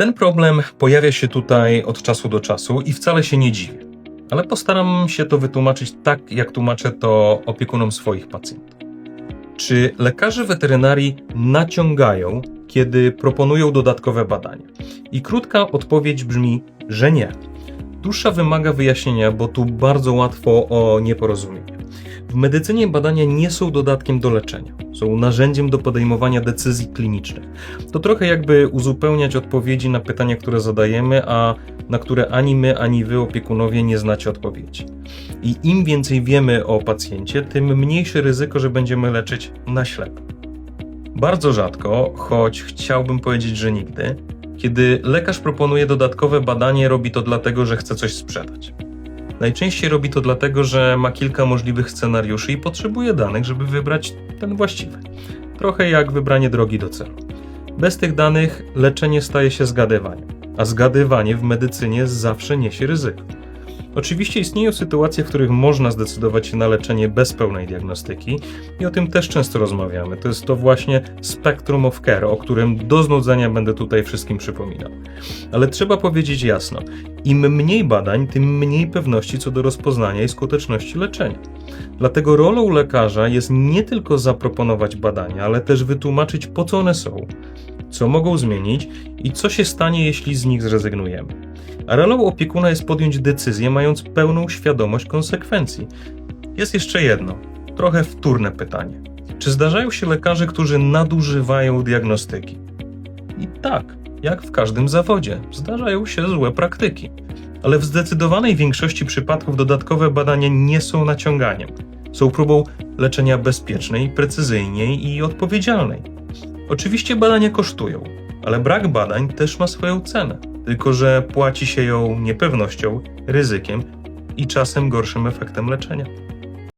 Ten problem pojawia się tutaj od czasu do czasu i wcale się nie dziwię. Ale postaram się to wytłumaczyć tak, jak tłumaczę to opiekunom swoich pacjentów. Czy lekarze weterynarii naciągają, kiedy proponują dodatkowe badania? I krótka odpowiedź brzmi, że nie. Dłuższa wymaga wyjaśnienia, bo tu bardzo łatwo o nieporozumienie. W medycynie badania nie są dodatkiem do leczenia, są narzędziem do podejmowania decyzji klinicznych. To trochę jakby uzupełniać odpowiedzi na pytania, które zadajemy, a na które ani my, ani wy, opiekunowie, nie znacie odpowiedzi. I im więcej wiemy o pacjencie, tym mniejsze ryzyko, że będziemy leczyć na ślepo. Bardzo rzadko, choć chciałbym powiedzieć, że nigdy, kiedy lekarz proponuje dodatkowe badanie, robi to dlatego, że chce coś sprzedać. Najczęściej robi to dlatego, że ma kilka możliwych scenariuszy i potrzebuje danych, żeby wybrać ten właściwy. Trochę jak wybranie drogi do celu. Bez tych danych leczenie staje się zgadywaniem, a zgadywanie w medycynie zawsze niesie ryzyko. Oczywiście istnieją sytuacje, w których można zdecydować się na leczenie bez pełnej diagnostyki i o tym też często rozmawiamy. To jest to właśnie spectrum of care, o którym do znudzenia będę tutaj wszystkim przypominał. Ale trzeba powiedzieć jasno, im mniej badań, tym mniej pewności co do rozpoznania i skuteczności leczenia. Dlatego rolą lekarza jest nie tylko zaproponować badania, ale też wytłumaczyć po co one są, co mogą zmienić i co się stanie, jeśli z nich zrezygnujemy. A rolą opiekuna jest podjąć decyzję, mając pełną świadomość konsekwencji. Jest jeszcze jedno, trochę wtórne pytanie. Czy zdarzają się lekarze, którzy nadużywają diagnostyki? I tak, jak w każdym zawodzie, zdarzają się złe praktyki. Ale w zdecydowanej większości przypadków dodatkowe badania nie są naciąganiem. Są próbą leczenia bezpiecznej, precyzyjnej i odpowiedzialnej. Oczywiście badania kosztują, ale brak badań też ma swoją cenę, tylko że płaci się ją niepewnością, ryzykiem i czasem gorszym efektem leczenia.